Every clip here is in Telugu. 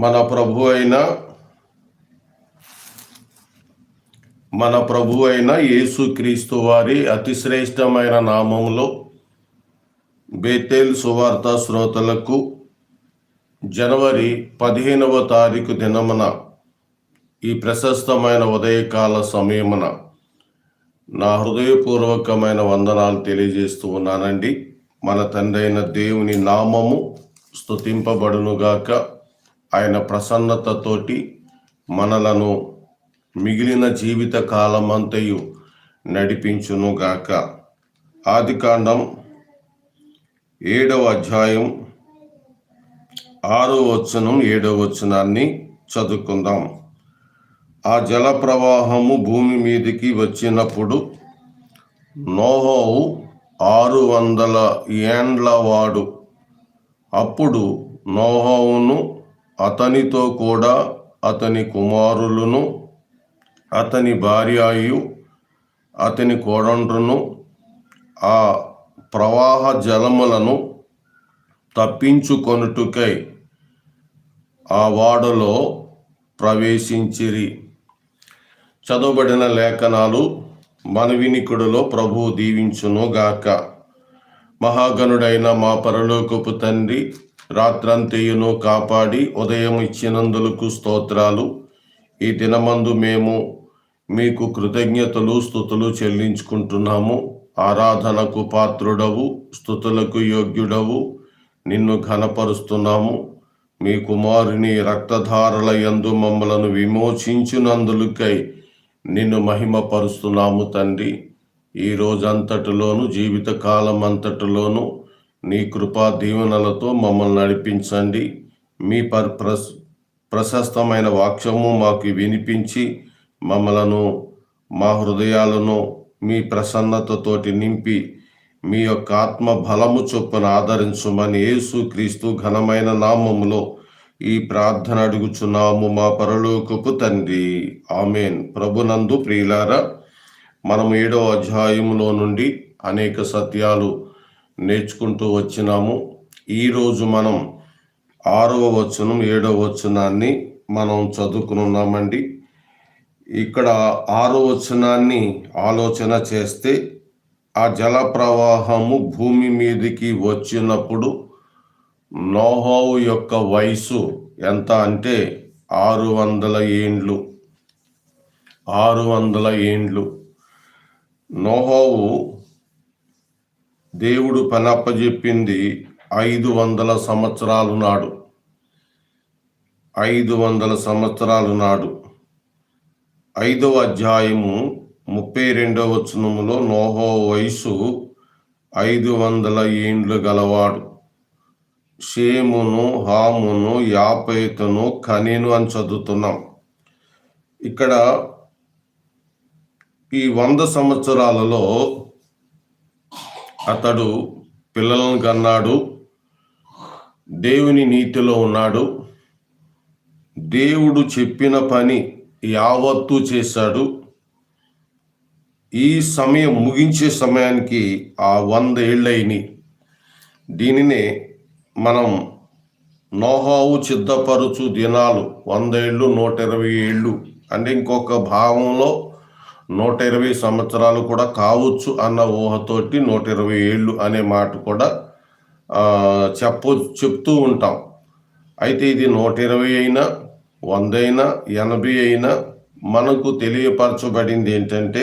మన ప్రభు అయిన మన ప్రభు అయిన యేసుక్రీస్తు వారి అతిశ్రేష్టమైన నామంలో బేతేల్ సువార్త శ్రోతలకు జనవరి పదిహేనవ తారీఖు దినమున ఈ ప్రశస్తమైన ఉదయకాల సమయమున నా హృదయపూర్వకమైన వందనాలు తెలియజేస్తూ ఉన్నానండి. మన తండ్రి అయిన దేవుని నామము స్తుతింపబడునుగాక. ఆయన ప్రసన్నతతోటి మనలను మిగిలిన జీవిత కాలమంతయు నడిపించునుగాక ఆదికాండం ఏడవ అధ్యాయం ఆరో వచనం ఏడవ వచనాన్ని చదువుకుందాం. ఆ జల ప్రవాహము భూమి మీదకి వచ్చినప్పుడు నోహోవు ఆరు వందల ఏండ్ల వాడు. అప్పుడు నోహోవును అతనితో కూడా అతని కుమారులను అతని భార్యయు అతని కోడండ్రును ఆ ప్రవాహ జలములను తప్పించుకొనుటకై ఆ వాడలో ప్రవేశించిరి. చదవబడిన లేఖనాలు మనవినికుడులో ప్రభువు దీవించును గాక మహాగణుడైన మా పరలోకపు తండ్రి రాత్రంతయును కాపాడి ఉదయం ఇచ్చినందులకు స్తోత్రాలు. ఈ దినమందు మేము మీకు కృతజ్ఞతలు స్థుతులు చెల్లించుకుంటున్నాము. ఆరాధనకు పాత్రుడవు స్థుతులకు యోగ్యుడవు. నిన్ను ఘనపరుస్తున్నాము. మీ కుమారుని రక్తధారల యందు మమ్మలను విమోచించినందులకై నిన్ను మహిమపరుస్తున్నాము తండ్రి. ఈ రోజంతటిలోను జీవిత కాలం నీ కృపా దీవెనలతో మమ్మల్ని నడిపించండి. మీ పర్ ప్రస్ ప్రశస్తమైన వాక్యము మాకు వినిపించి మమ్మలను మా హృదయాలను మీ ప్రసన్నతతోటి నింపి మీ యొక్క ఆత్మ బలము చొప్పున ఆదరించమని యేసు క్రీస్తు ఘనమైన నామములో ఈ ప్రార్థన అడుగుచున్నాము మా పరలోకపు తండ్రి. ఆమెన్. ప్రభునందు ప్రియులారా మనం ఏడో అధ్యాయములో నుండి అనేక సత్యాలు నేర్చుకుంటూ వచ్చినాము. ఈరోజు మనం ఆరవ వచనం ఏడవ వచనాన్ని మనం చదువుకునున్నామండి. ఇక్కడ ఆరో వచనాన్ని ఆలోచన చేస్తే ఆ జల ప్రవాహము భూమి మీదకి వచ్చినప్పుడు నోహోవు యొక్క వయసు ఎంత అంటే ఆరు వందల ఏండ్లు. ఆరు వందల ఏండ్లు. నోహోవు దేవుడు పనప్పజెప్పింది ఐదు వందల సంవత్సరాలు నాడు. ఐదు వందల సంవత్సరాలు నాడు. ఐదవ అధ్యాయము ముప్పై రెండవ వచనములో నోహో వయసు ఐదు వందల ఏండ్లు గలవాడు. షేమును హామును యాపేతును కనీను అని చదువుతున్నాం. ఇక్కడ ఈ వంద సంవత్సరాలలో అతడు పిల్లలను కన్నాడు దేవుని నీతిలో ఉన్నాడు. దేవుడు చెప్పిన పని యావత్తు చేశాడు. ఈ సమయం ముగించే సమయానికి ఆ వంద ఏళ్ళైని దీనినే మనం నోహావు సిద్ధపరుచు దినాలు వంద ఏళ్ళు నూట ఇరవై ఏళ్ళు. అంటే ఇంకొక భావంలో నూట ఇరవై సంవత్సరాలు కూడా కావచ్చు అన్న ఊహతోటి నూట ఇరవై ఏళ్ళు అనే మాట కూడా చెప్ప చెప్తూ ఉంటాం. అయితే ఇది నూట ఇరవై అయినా వంద అయినా ఎనభై అయినా మనకు తెలియపరచబడింది ఏంటంటే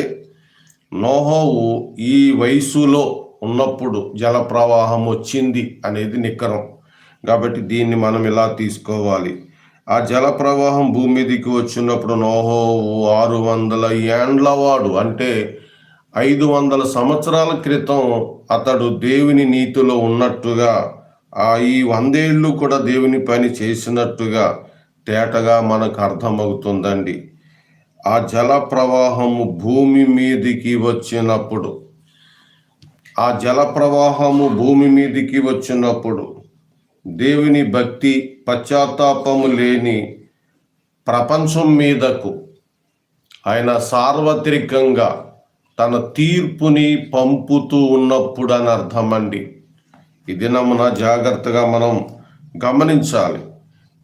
నోహోవు ఈ వయసులో ఉన్నప్పుడు జల ప్రవాహం వచ్చింది అనేది నిక్కరం. కాబట్టి దీన్ని మనం ఇలా తీసుకోవాలి. ఆ జల ప్రవాహం భూమి మీదకి వచ్చినప్పుడు నోహో ఆరు వందల ఏండ్లవాడు. అంటే ఐదు వందల సంవత్సరాల క్రితం అతడు దేవుని నీతిలో ఉన్నట్టుగా ఆ ఈ వందేళ్ళు కూడా దేవుని పని చేసినట్టుగా తేటగా మనకు అర్థమవుతుందండి. ఆ జల ప్రవాహము భూమి మీదికి వచ్చినప్పుడు ఆ జల ప్రవాహము భూమి మీదికి వచ్చినప్పుడు దేవుని భక్తి పశ్చాత్తాపము లేని ప్రపంచం మీదకు ఆయన సార్వత్రికంగా తన తీర్పుని పంపుతూ ఉన్నప్పుడు అని అర్థమండి. ఈ దినమున జాగ్రత్తగా మనం గమనించాలి.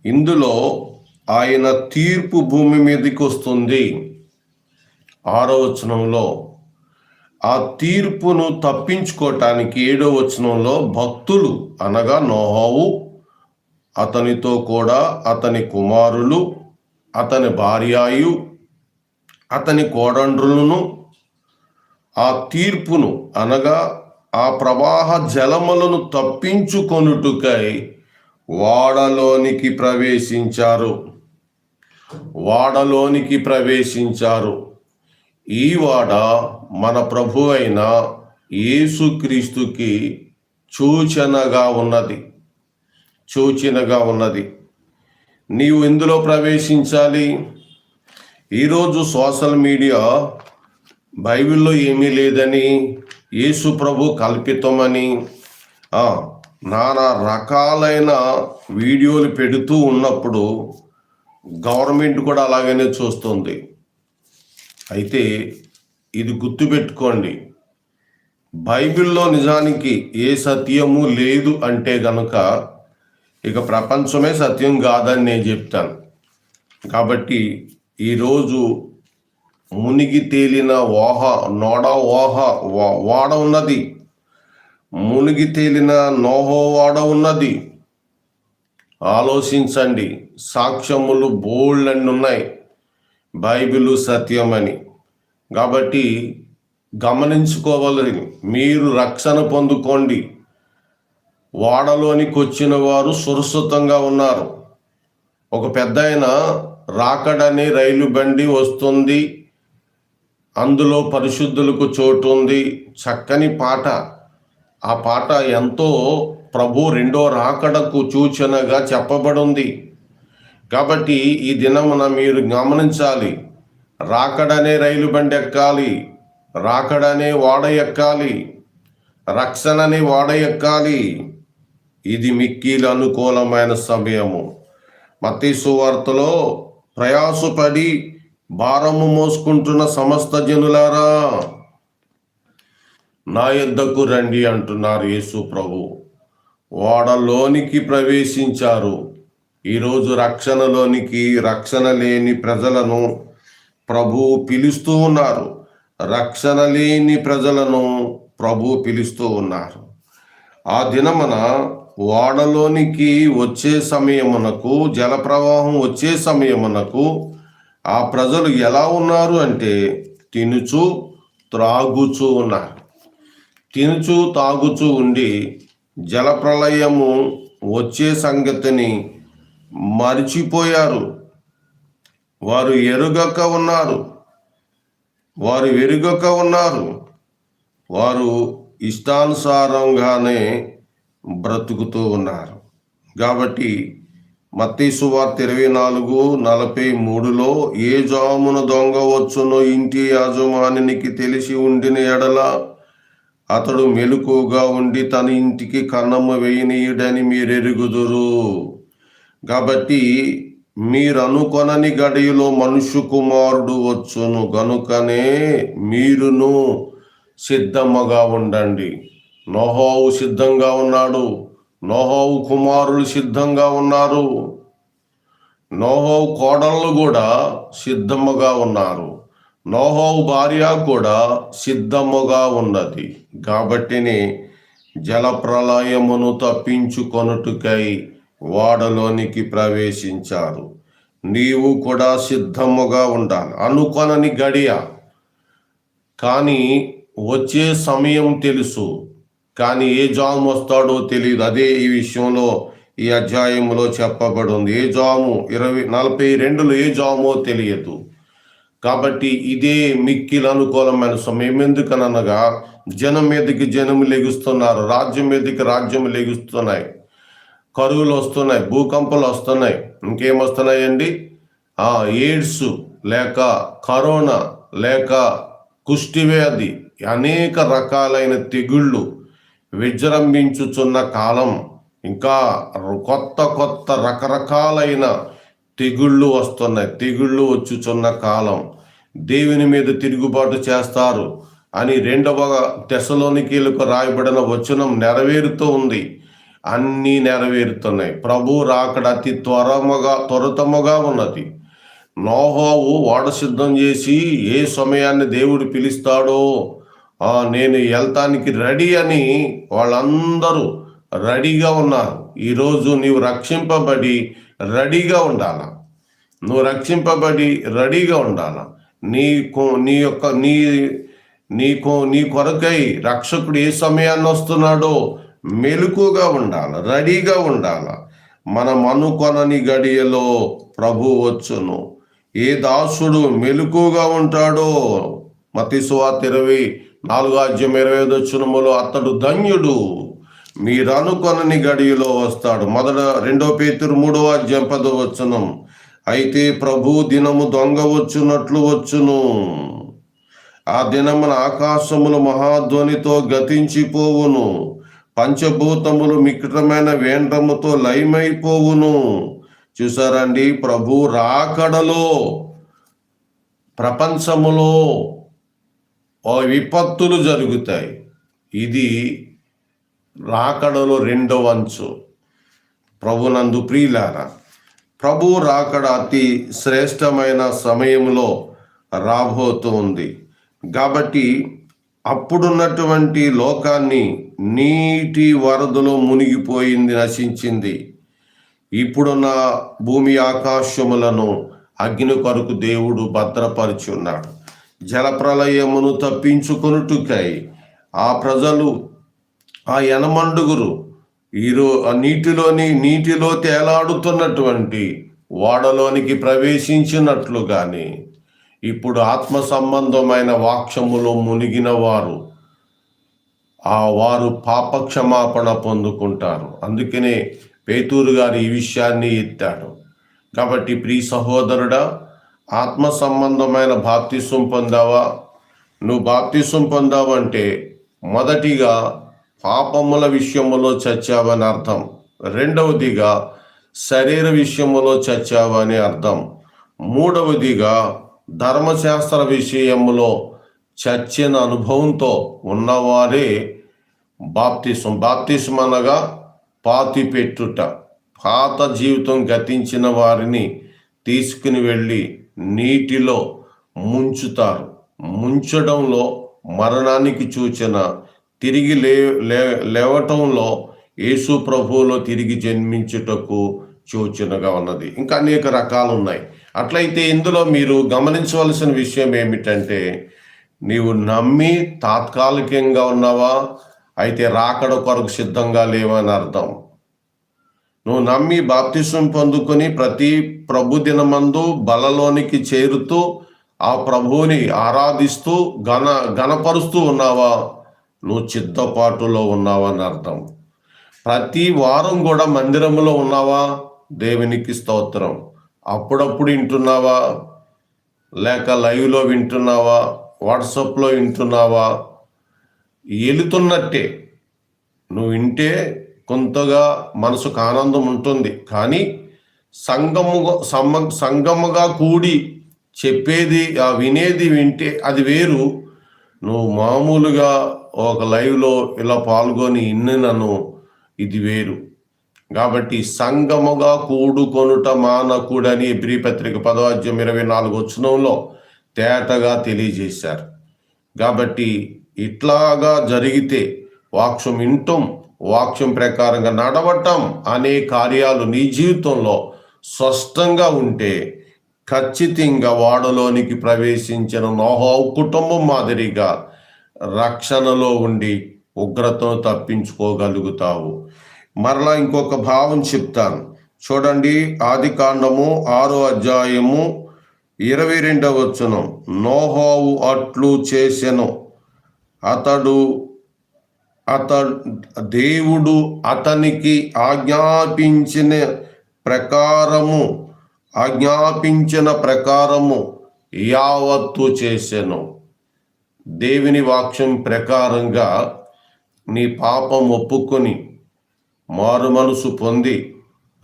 ఇందులో ఆయన తీర్పు భూమి మీదకి వస్తుంది. ఆరో వచనంలో ఆ తీర్పును తప్పించుకోవటానికి ఏడో వచనంలో భక్తులు అనగా నోహోవు అతనితో కూడా అతని కుమారులు అతని భార్యాయు అతని కోడండ్రులను ఆ తీర్పును అనగా ఆ ప్రవాహ జలములను తప్పించుకొనుటకై వాడలోనికి ప్రవేశించారు. వాడలోనికి ప్రవేశించారు. ఈ వాడ మన ప్రభు అయిన యేసుక్రీస్తుకి సూచనగా ఉన్నది. సూచనగా ఉన్నది. నీవు ఇందులో ప్రవేశించాలి. ఈరోజు సోషల్ మీడియా బైబిల్లో ఏమీ లేదని యేసు ప్రభు కల్పితమని నానా రకాలైన వీడియోలు పెడుతూ ఉన్నప్పుడు గవర్నమెంట్ కూడా అలాగనే చూస్తుంది. అయితే ఇది గుర్తుపెట్టుకోండి. బైబిల్లో నిజానికి ఏ సత్యము లేదు అంటే గనక ఇక ప్రపంచమే సత్యం కాదని నేను చెప్తాను. కాబట్టి ఈరోజు మునిగి తేలిన ఓహ నోడ ఓహ వాడ ఉన్నది. మునిగి తేలిన నోహో వాడ ఉన్నది. ఆలోచించండి. సాక్ష్యములు బోల్డ్ అని ఉన్నాయి. బైబిలు సత్యమని. కాబట్టి గమనించుకోవాలి మీరు రక్షణ పొందుకోండి. వాడలోనికి వచ్చిన వారు సురక్షితంగా ఉన్నారు. ఒక పెద్ద ఆయన రాకడని రైలు బండి వస్తుంది. అందులో పరిశుద్ధులకు చోటు ఉంది. చక్కని పాట. ఆ పాట ఎంతో ప్రభు రెండో రాకడకు సూచనగా చెప్పబడింది. కాబట్టి ఈ దినమున మీరు గమనించాలి. రాకడనే రైలు బండి ఎక్కాలి రాకడనే ఓడ ఎక్కాలి. రక్షణని ఓడ ఎక్కాలి. ఇది మిక్కీలు అనుకూలమైన సమయము. మతీసు వార్తలో ప్రయాసపడి భారము మోసుకుంటున్న సమస్త జనులారా నా యుద్ధకు రండి అంటున్నారు యేసు ప్రభు. ఓడలోనికి ప్రవేశించారు. ఈరోజు రక్షణలోనికి రక్షణ లేని ప్రజలను ప్రభు పిలుస్తూ ఉన్నారు. రక్షణ లేని ప్రజలను ప్రభు పిలుస్తూ ఉన్నారు. ఆ దినమున ఓడలోనికి వచ్చే సమయమునకు జలప్రవాహం వచ్చే సమయమునకు ఆ ప్రజలు ఎలా ఉన్నారు అంటే తినుచు త్రాగుచూ ఉన్నారు. తినుచు తాగుచూ ఉండి జలప్రలయము వచ్చే సంగతిని మరిచిపోయారు. వారు ఎరుగక ఉన్నారు. వారు వెరుగక ఉన్నారు. వారు ఇష్టానుసారంగానే బ్రతుకుతూ ఉన్నారు. కాబట్టి మత్తయి వార్త ఇరవై నాలుగు నలభై మూడులో ఏ జామున దొంగ వచ్చునో ఇంటి యాజమానికి తెలిసి ఉండిన ఎడల అతడు మెలుకుగా ఉండి తన ఇంటికి కన్నమ్మ వేయనీయుడని మీరెరుగుదురు. కాబట్టి మీరు అనుకొనని గడియలో మనుషు కుమారుడు వచ్చును. గనుకనే మీరును సిద్ధముగా ఉండండి. నోహోవు సిద్ధంగా ఉన్నాడు. నోహోవు కుమారులు సిద్ధంగా ఉన్నారు. నోహోవు కోడళ్ళు కూడా సిద్ధముగా ఉన్నారు. నోహోవు భార్య కూడా సిద్ధముగా ఉన్నది. కాబట్టిని జలప్రలయమును తప్పించుకొనుటకై వాడలోనికి ప్రవేశించారు. నీవు కూడా సిద్ధముగా ఉండాలి. అనుకొనని గడియ. కానీ వచ్చే సమయం తెలుసు. కానీ ఏ జాము వస్తాడో తెలియదు. అదే ఈ విషయంలో ఈ అధ్యాయంలో చెప్పబడింది. ఏ జాము? ఇరవై నలభై రెండులో ఏ జామో తెలియదు. కాబట్టి ఇదే మిక్కిలు అనుకూలమైన సమయం. ఎందుకనగా జనం మీదకి జనం లెగుస్తున్నారు. రాజ్యం మీదకి రాజ్యం లెగుస్తున్నాయి. కరువులు వస్తున్నాయి భూకంపాలు వస్తున్నాయి ఇంకేం వస్తున్నాయండి ఆ ఎయిడ్స్ లేక కరోనా లేక కుష్టివ్యాధి అనేక రకాలైన తెగుళ్ళు విజృంభించుచున్న కాలం. ఇంకా కొత్త కొత్త రకరకాలైన తెగుళ్ళు వస్తున్నాయి. తెగుళ్ళు వచ్చుచున్న కాలం. దేవుని మీద తిరుగుబాటు చేస్తారు అని రెండవ దశలోనికీలకు రాయబడిన వచనం నెరవేరుతూ ఉంది. అన్నీ నెరవేరుతున్నాయి. ప్రభు రాకడ అతి త్వరముగా త్వరతముగా ఉన్నది. నోహోవు ఓడ సిద్ధం చేసి ఏ సమయాన్ని దేవుడు పిలుస్తాడో నేను వెళ్తానికి రెడీ అని వాళ్ళందరూ రెడీగా ఉన్నారు. ఈరోజు నీవు రక్షింపబడి రెడీగా ఉండాల. నువ్వు రక్షింపబడి రెడీగా ఉండాల. నీకు నీ యొక్క నీ నీకు నీ కొరకై రక్షకుడు ఏ సమయాన్ని వస్తున్నాడో మెలుకుగా ఉండాల రెడీగా ఉండాల. మనం అనుకొనని గడియలో ప్రభు వచ్చును. ఏ దాసుడు మెలుకుగా ఉంటాడో మతిసువార్త ఇరవై నాలుగు అధ్యాయం ఇరవై ఐదు వచ్చినములు అతడు ధన్యుడు. మీరు అనుకొనని గడియలో వస్తాడు. మొదట రెండో పేతురు మూడో అధ్యాయం పదో వచ్చునం అయితే ప్రభు దినము దొంగ వచ్చునట్లు వచ్చును. ఆ దినమున ఆకాశములు మహాధ్వనితో గతించిపోవును. పంచభూతములు మికృతమైన వేండ్రముతో లయమైపోవును. చూసారండి? ప్రభు రాకడలో ప్రపంచములో ఓ విపత్తులు జరుగుతాయి. ఇది రాకడలో రెండవ అంచు. ప్రభునందు ప్రియులారా ప్రభు రాకడ అతి శ్రేష్టమైన సమయంలో రాబోతుంది. కాబట్టి అప్పుడున్నటువంటి లోకాన్ని నీటి వరదలో మునిగిపోయింది నశించింది. ఇప్పుడున్న భూమి ఆకాశములను అగ్ని కొరకు దేవుడు భద్రపరుచున్నాడు. జలప్రలయమును తప్పించుకొనుటకై ఆ ప్రజలు ఆ యనమండుగురు ఈరో ఆ నీటిలోని నీటిలో తేలాడుతున్నటువంటి ఓడలోనికి ప్రవేశించినట్లు కానీ ఇప్పుడు ఆత్మ సంబంధమైన వాక్యములో మునిగిన వారు ఆ వారు పాప క్షమాపణ పొందుకుంటారు. అందుకనే పేతూరు గారు ఈ విషయాన్ని ఎత్తాడు. కాబట్టి ప్రియ సహోదరుడా ఆత్మ సంబంధమైన బాప్తిసం పొందావా? నువ్వు బాప్తిసం పొందావంటే మొదటిగా పాపముల విషయములో చచ్చావని అర్థం. రెండవదిగా శరీర విషయములో చచ్చావని అర్థం. మూడవదిగా ధర్మశాస్త్ర విషయంలో చచ్చిన అనుభవంతో ఉన్నవారే బాప్తిసం బాప్తిసం అనగా పాతి పెట్టుట పాత జీవితం గతించిన వారిని తీసుకుని వెళ్ళి నీటిలో ముంచుతారు. ముంచడంలో మరణానికి చూచిన తిరిగి లే లే- లేవటంలో యేసు ప్రభువులో తిరిగి జన్మించుటకు సూచనగా ఉన్నది. ఇంకా అనేక రకాలు ఉన్నాయి అట్లయితే ఇందులో మీరు గమనించవలసిన విషయం ఏమిటంటే నీవు నమ్మి తాత్కాలికంగా ఉన్నావా? అయితే రాకడ కొరకు సిద్ధంగా లేవని అర్థం. నువ్వు నమ్మి బాప్తిసం పొందుకొని ప్రతి ప్రభు దినమందు బలలోనికి చేరుతూ ఆ ప్రభువుని ఆరాధిస్తూ ఘన ఘనపరుస్తూ ఉన్నావా? నువ్వు చిత్తపాటులో ఉన్నావా అని అర్థం. ప్రతి వారం కూడా మందిరంలో ఉన్నావా? దేవునికి స్తోత్రం. అప్పుడప్పుడు వింటున్నావా? లేక లైవ్లో వింటున్నావా? వాట్సాప్లో వింటున్నావా? వెళుతున్నట్టే నువ్వు వింటే కొంతగా మనసుకు ఆనందం ఉంటుంది. కానీ సంగముగా సమ సంగముగా కూడి చెప్పేది ఆ వినేది వింటే అది వేరు. నువ్వు మామూలుగా ఒక లైవ్లో ఇలా పాల్గొని ఇన్నను ఇది వేరు. కాబట్టి సంగముగా కూడుకొనుట మానకుడని బ్రీపత్రిక పదవాద్యం ఇరవై నాలుగు వచనంలో తేటగా తెలియజేశారు. కాబట్టి ఇట్లాగా జరిగితే వాక్యం వింటం వాక్యం ప్రకారంగా నడవటం అనే కార్యాలు నీ జీవితంలో స్పష్టంగా ఉంటే ఖచ్చితంగా వాడలోనికి ప్రవేశించిన నోహో కుటుంబం మాదిరిగా రక్షణలో ఉండి ఉగ్రతను తప్పించుకోగలుగుతావు. మరలా ఇంకొక భావం చెప్తాను. చూడండి ఆది కాండము ఆరో అధ్యాయము ఇరవై రెండవ వచనం. నోహోవు అట్లు చేసెను. అతడు అత దేవుడు అతనికి ఆజ్ఞాపించిన ప్రకారము ఆజ్ఞాపించిన ప్రకారము యావత్తు చేశాను దేవుని వాక్యం ప్రకారంగా నీ పాపం ఒప్పుకొని మారు మనసు పొంది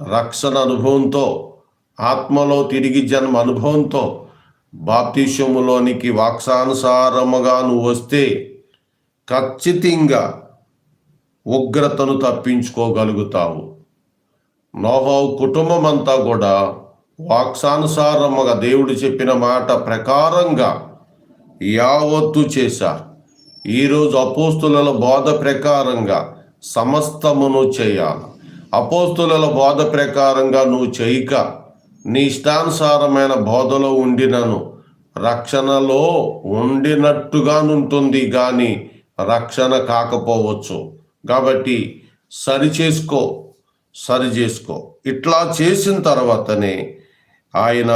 రక్షణ అనుభవంతో ఆత్మలో తిరిగి జన్మ అనుభవంతో బాప్తిష్యములోనికి వాక్సానుసారముగా నువ్వు వస్తే ఖచ్చితంగా ఉగ్రతను తప్పించుకోగలుగుతావు. నోహావు కుటుంబం అంతా కూడా వాక్సానుసారముగా దేవుడు చెప్పిన మాట ప్రకారంగా యావత్తు చేశారు. ఈరోజు అపోస్తుల బోధ ప్రకారంగా సమస్తమును చేయాలి. అపోస్తుల బోధ ప్రకారంగా నువ్వు చేయక నీ ఇష్టానుసారమైన బోధలో ఉండినను రక్షణలో ఉండినట్టుగానుంటుంది కానీ రక్షణ కాకపోవచ్చు. కాబట్టి సరి చేసుకో సరి చేసుకో. ఇట్లా చేసిన తర్వాతనే ఆయన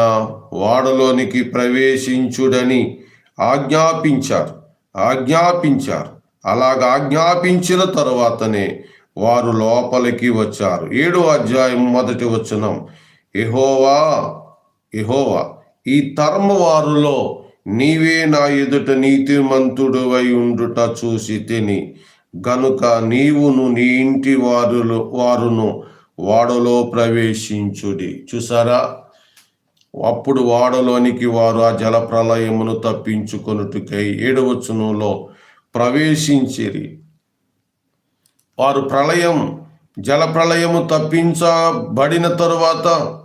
వాడలోనికి ప్రవేశించుడని ఆజ్ఞాపించారు. ఆజ్ఞాపించారు. అలాగ ఆజ్ఞాపించిన తర్వాతనే వారు లోపలికి వచ్చారు. ఏడో అధ్యాయం మొదటి వచనం. ఎహోవా ఎహోవా ఈ తరము వారిలో నీవే నా ఎదుట నీతిమంతుడువై ఉండుట చూసి తిని. గనుక నీవును నీ ఇంటి వారులు వారును వాడలో ప్రవేశించుడి. చూసారా? అప్పుడు వాడలోనికి వారు ఆ జల ప్రళయమును తప్పించుకొనుటకై ఏడవచనంలో ప్రవేశించిరి. వారు ప్రళయం జల ప్రళయము తప్పించబడిన తరువాత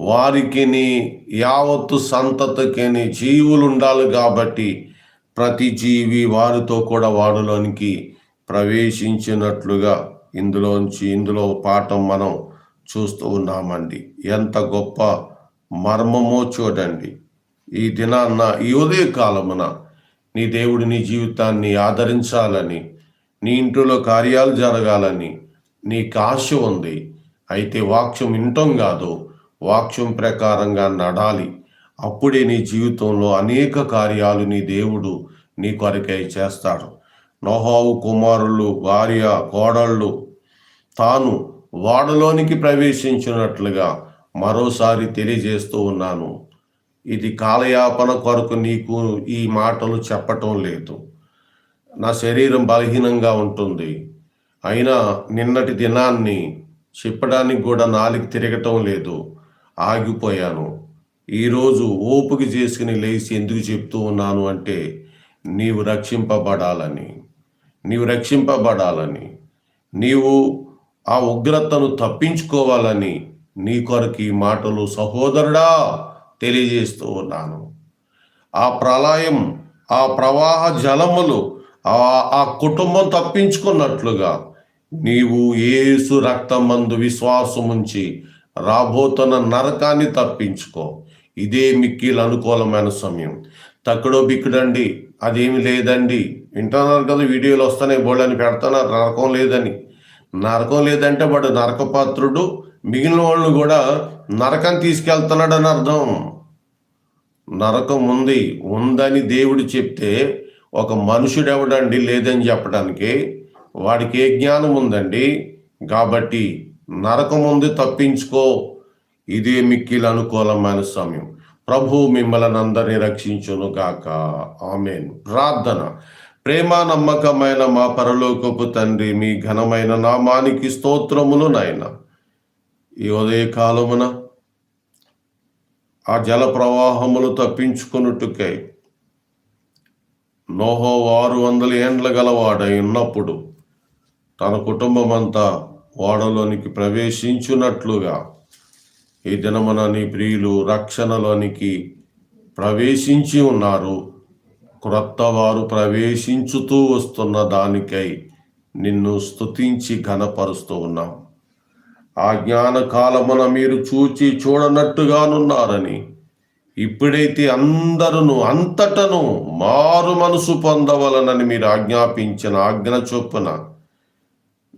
వారికిని యావత్తు సంతతకిని జీవులు ఉండాలి కాబట్టి ప్రతి జీవి వారితో కూడా వాడులోనికి ప్రవేశించినట్లుగా ఇందులోంచి ఇందులో పాఠం మనం చూస్తూ ఉన్నామండి. ఎంత గొప్ప మర్మమో చూడండి. ఈ దినాన్న ఈ ఉదయ కాలమున నీ దేవుడి నీ జీవితాన్ని ఆదరించాలని నీ ఇంట్లో కార్యాలు జరగాలని నీకు ఆశ ఉంది. అయితే వాక్యం వినటం కాదు వాక్యం ప్రకారంగా నడాలి. అప్పుడే నీ జీవితంలో అనేక కార్యాలు నీ దేవుడు నీ కొరకై చేస్తాడు. నోహావు కుమారులు భార్య కోడళ్ళు తాను వాడలోనికి ప్రవేశించినట్లుగా మరోసారి తెలియజేస్తూ ఉన్నాను. ఇది కాలయాపన కొరకు నీకు ఈ మాటలు చెప్పటం లేదు. నా శరీరం బలహీనంగా ఉంటుంది. అయినా నిన్నటి దినాన్ని చెప్పడానికి కూడా నాలుగు తిరగటం లేదు. ఆగిపోయాను. ఈరోజు ఓపిక చేసుకుని లేచి ఎందుకు చెప్తూ ఉన్నాను అంటే నీవు రక్షింపబడాలని. నీవు రక్షింపబడాలని. నీవు ఆ ఉగ్రతను తప్పించుకోవాలని నీ కొరకు ఈ మాటలు సహోదరుడా! తెలియజేస్తూ ఉన్నాను. ఆ ప్రళయం ఆ ప్రవాహ జలములు ఆ ఆ కుటుంబం తప్పించుకున్నట్లుగా నీవు ఏసు రక్తమందు విశ్వాసముంచి రాబోతున్న నరకాన్ని తప్పించుకో. ఇదే మిక్కిలు అనుకూలమైన సమయం. తక్కడో బిక్కుడండి అదేమి లేదండి. వింటున్నారు కదా వీడియోలు వస్తున్నాయి బోళ్ళని పెడుతున్నారు నరకం లేదని. నరకం లేదంటే వాడు నరకపాత్రుడు మిగిలిన వాళ్ళు కూడా నరకం తీసుకెళ్తున్నాడని అర్థం. నరకం ఉంది ఉందని దేవుడు చెప్తే ఒక మనుషుడు ఎవడండి లేదని చెప్పడానికి? వాడికి ఏ జ్ఞానం ఉందండి? కాబట్టి నరకం ఉంది తప్పించుకో. ఇదే మిక్కిలు అనుకూలమైన సమయం. ప్రభు మిమ్మల్ని అందరినీ రక్షించును గాక. ఆమెన్. ప్రార్థన. ప్రేమ నమ్మకమైన మా పరలోకపు తండ్రి మీ ఘనమైన నామానికి స్తోత్రములు నాయన. ఈ ఉదయ కాలమున ఆ జల ప్రవాహములు తప్పించుకొనుటకై నోహో ఆరు వందల ఏండ్ల గలవాడై ఉన్నప్పుడు తన కుటుంబం అంతా ఓడలోనికి ప్రవేశించున్నట్లుగా ఈ దినమున నీ ప్రియులు రక్షణలోనికి ప్రవేశించి ఉన్నారు. క్రొత్త వారు ప్రవేశించుతూ వస్తున్న దానికై నిన్ను స్తుతించి ఘనపరుస్తూ ఉన్నాం. ఆ జ్ఞాన కాలమున మీరు చూచి చూడనట్టుగానున్నారని. ఇప్పుడైతే అందరును అంతటను మారు మనసు పొందవలనని మీరు ఆజ్ఞాపించిన ఆజ్ఞ చొప్పున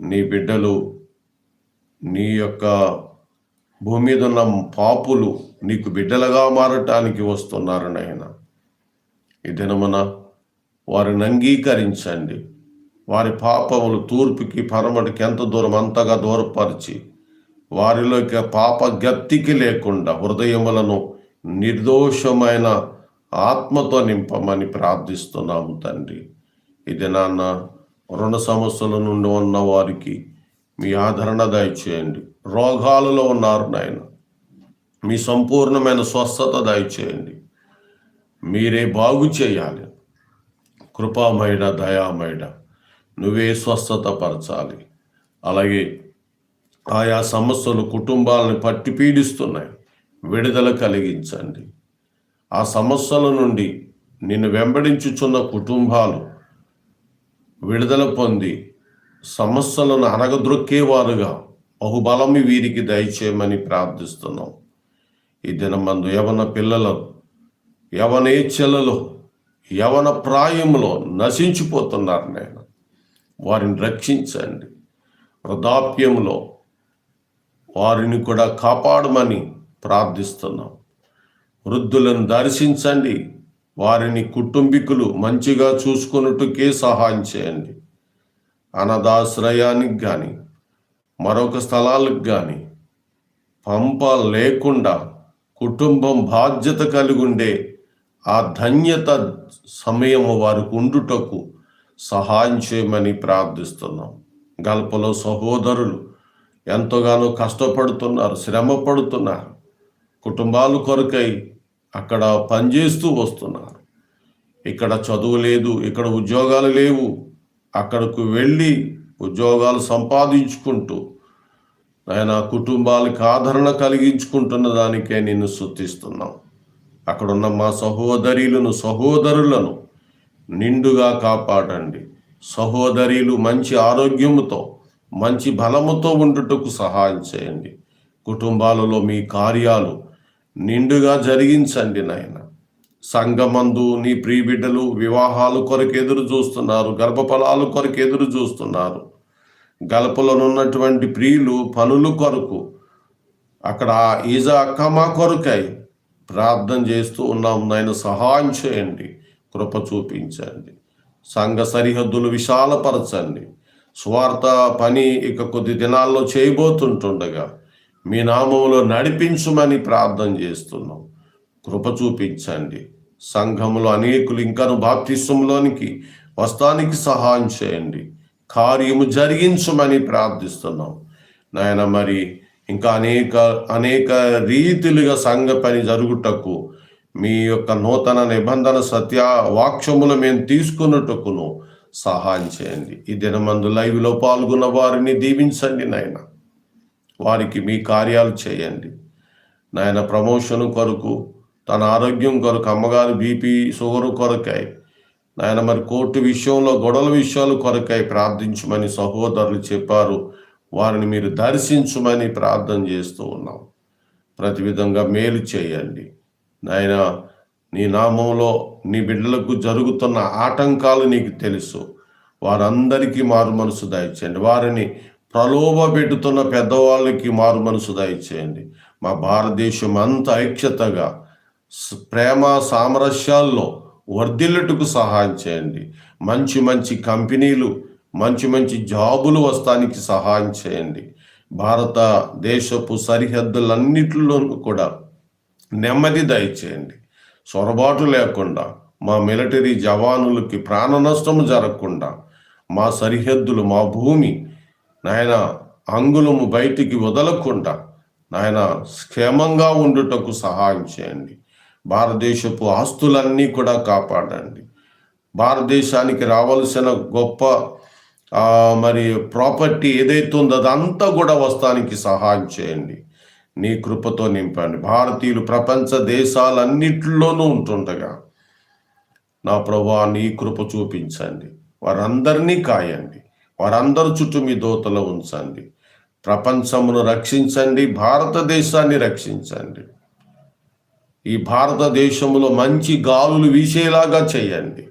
నీ బిడ్డలు నీ యొక్క భూమి మీద ఉన్న పాపులు నీకు బిడ్డలుగా మారటానికి వస్తున్నారు నాయన. ఈ దినమున వారిని అంగీకరించండి. వారి పాపములు తూర్పుకి పరమటికి ఎంత దూరం అంతగా దూరపరిచి వారిలోకి పాప గత్తికి లేకుండా హృదయములను నిర్దోషమైన ఆత్మతో నింపమని ప్రార్థిస్తున్నాము తండ్రి. ఇది నాన్న రుణ సమస్యల నుండి ఉన్న వారికి మీ ఆదరణ దయచేయండి. రోగాలలో ఉన్నారు నాయన. మీ సంపూర్ణమైన స్వస్థత దయచేయండి. మీరే బాగు చేయాలి. కృపామయుడ దయామయుడ నువ్వే స్వస్థత పరచాలి. అలాగే ఆయా సమస్యలు కుటుంబాలను పట్టి పీడిస్తున్నాయి. విడుదల కలిగించండి. ఆ సమస్యల నుండి నిన్ను వెంబడించుచున్న కుటుంబాలు విడుదల పొంది సమస్యలను అనగద్రొక్కేవారుగా బహుబలమి వీరికి దయచేయమని ప్రార్థిస్తున్నాం. ఈ దినమందు యవన పిల్లలు యవనేచ్ఛలలో యవన ప్రాయంలో నశించిపోతున్నారు నేను వారిని రక్షించండి. వృద్ధాప్యంలో వారిని కూడా కాపాడమని ప్రార్థిస్తున్నాం. వృద్ధులను దర్శించండి. వారిని కుటుంబీకులు మంచిగా చూసుకున్నట్టుకే సహాయం చేయండి. అనాథాశ్రయానికి కానీ మరొక స్థలాలకు కానీ పంప లేకుండా కుటుంబం బాధ్యత కలిగి ఉండే ఆ ధన్యత సమయం వారికి ఉండుటకు సహాయం చేయమని ప్రార్థిస్తున్నాం. గల్పలో సహోదరులు ఎంతగానో కష్టపడుతున్నారు శ్రమ పడుతున్నారు కుటుంబాలు కొరకై అక్కడ పనిచేస్తూ వస్తున్నారు. ఇక్కడ చదువు లేదు ఇక్కడ ఉద్యోగాలు లేవు. అక్కడకు వెళ్ళి ఉద్యోగాలు సంపాదించుకుంటూ ఆయన కుటుంబాలకు ఆదరణ కలిగించుకుంటున్న దానికే నిన్ను శుద్ధిస్తున్నాం అక్కడున్న మా సహోదరులను సహోదరులను నిండుగా కాపాడండి. సహోదరులు మంచి ఆరోగ్యముతో మంచి బలముతో ఉండుటకు సహాయం చేయండి. కుటుంబాలలో మీ కార్యాలు నిండుగా జరిగించండి నాయన. సంగమందు నీ ప్రియబిడ్డలు వివాహాలు కొరకు ఎదురు చూస్తున్నారు గర్భఫలాలు కొరకు ఎదురు చూస్తున్నారు. గల్పలోనున్నటువంటి ప్రియులు పనులు కొరకు అక్కడ ఈజ అక్కమా కొరకై ప్రార్థన చేస్తూ ఉన్నాం నాయన. సహాయం చేయండి కృప చూపించండి. సంఘ సరిహద్దులు విశాలపరచండి. స్వార్థ పని ఇక కొద్ది దినాల్లో చేయబోతుంటుండగా మీ నామంలో నడిపించుమని ప్రార్థన చేస్తున్నాం. కృప చూపించండి. సంఘములో అనేకులు ఇంకాను బాప్తిస్వంలోనికి వస్తానికి సహాయం చేయండి. కార్యము జరిగించమని ప్రార్థిస్తున్నాం. నాయన మరి ఇంకా అనేక అనేక రీతిలుగా సంఘ పని జరుగుటకు మీ యొక్క నూతన నిబంధన సత్య వాక్యములు మేము తీసుకున్నట్టుకును సహాయం చేయండి. ఈ దినమందు లైవ్లో పాల్గొన్న వారిని దీవించండి నాయన. వారికి మీ కార్యాలు చేయండి. నాయన ప్రమోషన్ కొరకు తన ఆరోగ్యం కొరకు అమ్మగారు బీపీ షుగర్ కొరకై నాయన మరి కోర్టు విషయంలో గొడవల విషయాలు కొరకై ప్రార్థించమని సహోదరులు చెప్పారు. వారిని మీరు దర్శించమని ప్రార్థన చేస్తూ ఉన్నాం. ప్రతి విధంగా మేలు చేయండి. నాయన నీ నామంలో నీ బిడ్డలకు జరుగుతున్న ఆటంకాలు నీకు తెలుసు. వారందరికీ మారు మనసు దయచేయండి. వారిని ప్రలోభ పెట్టుతున్న పెద్దవాళ్ళకి మారు మనసు దయచేయండి. మా భారతదేశం అంత ఐక్యతగా ప్రేమ సామరస్యాల్లో వర్ధిల్లుటకు సహాయం చేయండి. మంచి మంచి కంపెనీలు మంచి మంచి జాబులు వస్తానికి సహాయం చేయండి. భారతదేశపు సరిహద్దులన్నిటిలోనూ కూడా నెమ్మది దయచేయండి. సొరబాటు లేకుండా మా మిలిటరీ జవానులకి ప్రాణ నష్టము జరగకుండా మా సరిహద్దులు మా భూమి నాయన అంగుళము బయటికి వదలకుండా నాయన క్షేమంగా ఉండుటకు సహాయం చేయండి. భారతదేశపు ఆస్తులన్నీ కూడా కాపాడండి. భారతదేశానికి రావాల్సిన గొప్ప మరి ప్రాపర్టీ ఏదైతే ఉందో అదంతా కూడా వస్తానికి సహాయం చేయండి. నీ కృపతో నింపండి. భారతీయులు ప్రపంచ దేశాలన్నింటిలోనూ ఉంటుండగా నా ప్రభా నీ కృప చూపించండి. వారందరినీ కాయండి. వారందరి చుట్టూ మీ దోతలో ఉంచండి. ప్రపంచమును రక్షించండి. భారతదేశాన్ని రక్షించండి. ఈ భారతదేశంలో మంచి గాలులు వీసేలాగా చేయండి.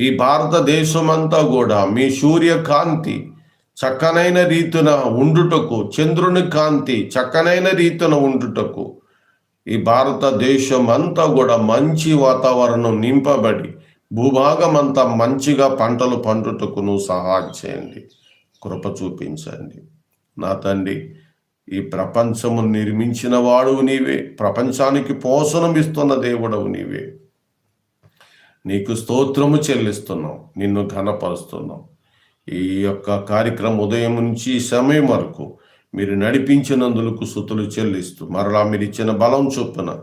ఈ భారతదేశమంతా కూడా మీ సూర్యకాంతి చక్కనైన రీతిన ఉండుటకు చంద్రుని కాంతి చక్కనైన రీతిన ఉండుటకు ఈ భారతదేశం అంతా కూడా మంచి వాతావరణం నింపబడి భూభాగం అంతా మంచిగా పంటలు పండుటకును సహాయం చేయండి. కృప చూపించండి. నా తండ్రి ఈ ప్రపంచము నిర్మించిన వాడువు నీవే ప్రపంచానికి పోషణం ఇస్తున్న దేవుడవు నీవే. నీకు స్తోత్రము చెల్లిస్తున్నాం నిన్ను ఘనపరుస్తున్నాం. ఈ యొక్క కార్యక్రమం ఉదయం నుంచి సమయం వరకు మీరు నడిపించినందులకు సుతులు చెల్లిస్తూ మరలా మీరు ఇచ్చిన బలం చొప్పున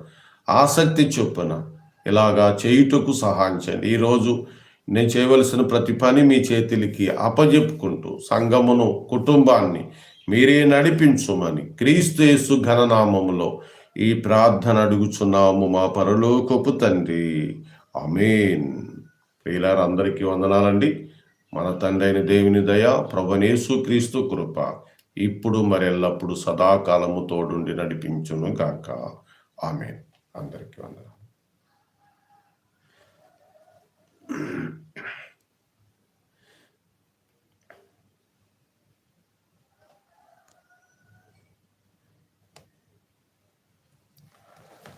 ఆసక్తి చొప్పున ఇలాగా చేయుటకు సహాయం చేయండి. ఈరోజు నేను చేయవలసిన ప్రతి పని మీ చేతులకి అప్పజెప్పుకుంటూ సంఘమును కుటుంబాన్ని మీరే నడిపించుమని క్రీస్తు యేసు ఘననామములో ఈ ప్రార్థన అడుగుచున్నాము మా పరలోకపు తండ్రి. అమేన్ ప్రియులారు అందరికీ వందనాలండి. మన తండ్రైన దేవుని దయ ప్రభనేసు క్రీస్తు కృప ఇప్పుడు మరెల్లప్పుడు సదాకాలము తోడుండి నడిపించును గాక. ఆమె అందరికీ వందనాలు.